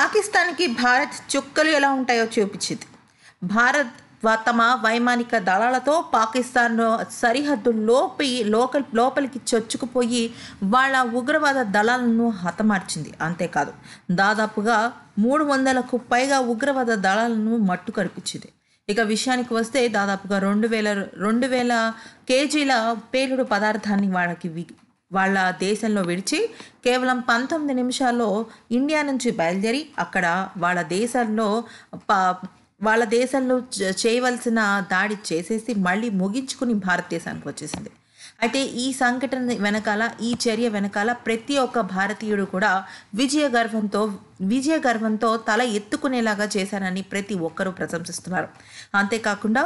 పాకిస్తాన్కి భారత్ చుక్కలు ఎలా ఉంటాయో చూపించింది. భారత్ తమ వైమానిక దళాలతో పాకిస్తాన్ సరిహద్దుల్లోపి లోకల్ లోపలికి చొచ్చుకుపోయి వాళ్ళ ఉగ్రవాద దళాలను హతమార్చింది. అంతేకాదు దాదాపుగా మూడు వందలకు పైగా ఉగ్రవాద దళాలను మట్టు కనిపించింది ఇక విషయానికి వస్తే దాదాపుగా రెండు వేల రెండు వేల కేజీల పేలుడు పదార్థాన్ని వాళ్ళకి వాళ్ళ దేశంలో విడిచి కేవలం పంతొమ్మిది నిమిషాల్లో ఇండియా నుంచి బయలుదేరి అక్కడ వాళ్ళ దేశంలో వాళ్ళ దేశంలో చేయవలసిన దాడి చేసేసి మళ్ళీ ముగించుకుని భారతదేశానికి వచ్చేసింది. అయితే ఈ సంఘటన వెనకాల ఈ చర్య వెనకాల ప్రతి ఒక్క భారతీయుడు కూడా విజయ గర్వంతో విజయ గర్వంతో తల ఎత్తుకునేలాగా చేశారని ప్రతి ఒక్కరూ ప్రశంసిస్తున్నారు. అంతేకాకుండా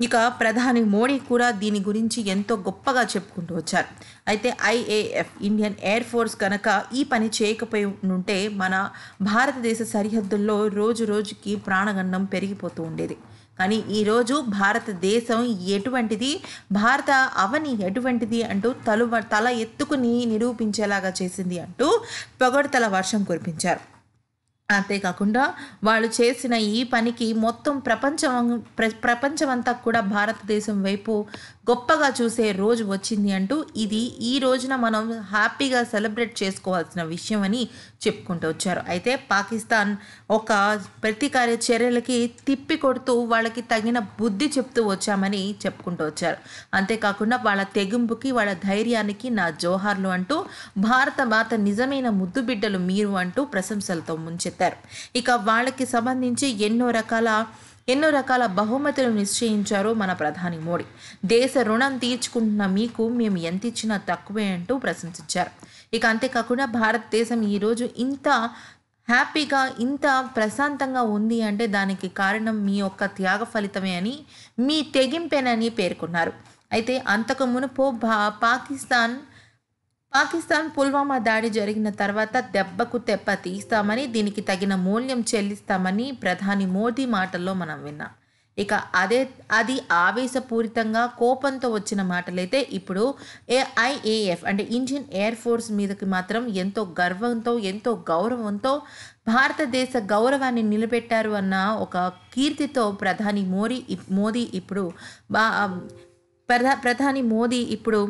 ఇక ప్రధాని మోడీ కూడా దీని గురించి ఎంతో గొప్పగా చెప్పుకుంటూ వచ్చారు. అయితే ఐఏఎఫ్ ఇండియన్ ఎయిర్ ఫోర్స్ కనుక ఈ పని చేయకపోయి ఉంటే మన భారతదేశ సరిహద్దుల్లో రోజు రోజుకి ప్రాణగండం పెరిగిపోతూ ఉండేది. కానీ ఈరోజు భారతదేశం ఎటువంటిది భారత అవని ఎటువంటిది అంటూ తలు తల ఎత్తుకుని నిరూపించేలాగా చేసింది అంటూ పొగడ్తల వర్షం కురిపించారు. అంతేకాకుండా వాళ్ళు చేసిన ఈ పనికి మొత్తం ప్రపంచం ప్ర ప్రపంచమంతా కూడా భారతదేశం వైపు గొప్పగా చూసే రోజు వచ్చింది అంటూ ఇది ఈ రోజున మనం హ్యాపీగా సెలబ్రేట్ చేసుకోవాల్సిన విషయం అని చెప్పుకుంటూ వచ్చారు. అయితే పాకిస్తాన్ ఒక ప్రతీకార చర్యలకి తిప్పి కొడుతూ వాళ్ళకి తగిన బుద్ధి చెప్తూ వచ్చామని చెప్పుకుంటూ వచ్చారు. అంతేకాకుండా వాళ్ళ తెగింపుకి వాళ్ళ ధైర్యానికి నా జోహార్లు అంటూ భారత మాత నిజమైన ముద్దు బిడ్డలు మీరు అంటూ ప్రశంసలతో ముంచెత్తారు. ఇక వాళ్ళకి సంబంధించి ఎన్నో రకాల ఎన్నో రకాల బహుమతులు నిశ్చయించారు మన ప్రధాని మోడీ. దేశ రుణం తీర్చుకుంటున్న మీకు మేము ఎంత ఇచ్చినా తక్కువే అంటూ ప్రశంసించారు. ఇక అంతేకాకుండా భారతదేశం ఈరోజు ఇంత హ్యాపీగా ఇంత ప్రశాంతంగా ఉంది అంటే దానికి కారణం మీ యొక్క త్యాగ ఫలితమే అని మీ తెగింపేనని పేర్కొన్నారు. అయితే అంతకు మునుపు భా పాకిస్తాన్ పాకిస్తాన్ పుల్వామా దాడి జరిగిన తర్వాత దెబ్బకు తెప్ప తీస్తామని దీనికి తగిన మూల్యం చెల్లిస్తామని ప్రధాని మోదీ మాటల్లో మనం విన్నాం. ఇక అదే అది ఆవేశపూరితంగా కోపంతో వచ్చిన మాటలైతే ఇప్పుడు ఏఐఏఎఫ్ అంటే ఇండియన్ ఎయిర్ ఫోర్స్ మీదకి మాత్రం ఎంతో గర్వంతో ఎంతో గౌరవంతో భారతదేశ గౌరవాన్ని నిలబెట్టారు అన్న ఒక కీర్తితో ప్రధాని మోరీ మోదీ ఇప్పుడు బా ప్రధా ప్రధాని మోదీ ఇప్పుడు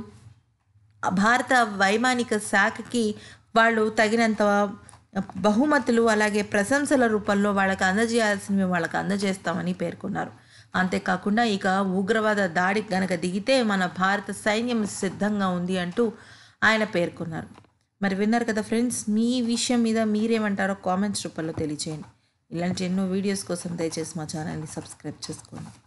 భారత వైమానిక శాఖకి వాళ్ళు తగినంత బహుమతులు అలాగే ప్రశంసల రూపంలో వాళ్ళకి అందజేయాల్సినవి వాళ్ళకి అందజేస్తామని పేర్కొన్నారు. అంతేకాకుండా ఇక ఉగ్రవాద దాడి గనక దిగితే మన భారత సైన్యం సిద్ధంగా ఉంది అంటూ ఆయన పేర్కొన్నారు. మరి విన్నారు కదా ఫ్రెండ్స్ మీ విషయం మీద మీరేమంటారో కామెంట్స్ రూపంలో తెలియచేయండి. ఇలాంటి ఎన్నో వీడియోస్ కోసం దయచేసి మా ఛానల్ని సబ్స్క్రైబ్ చేసుకోండి.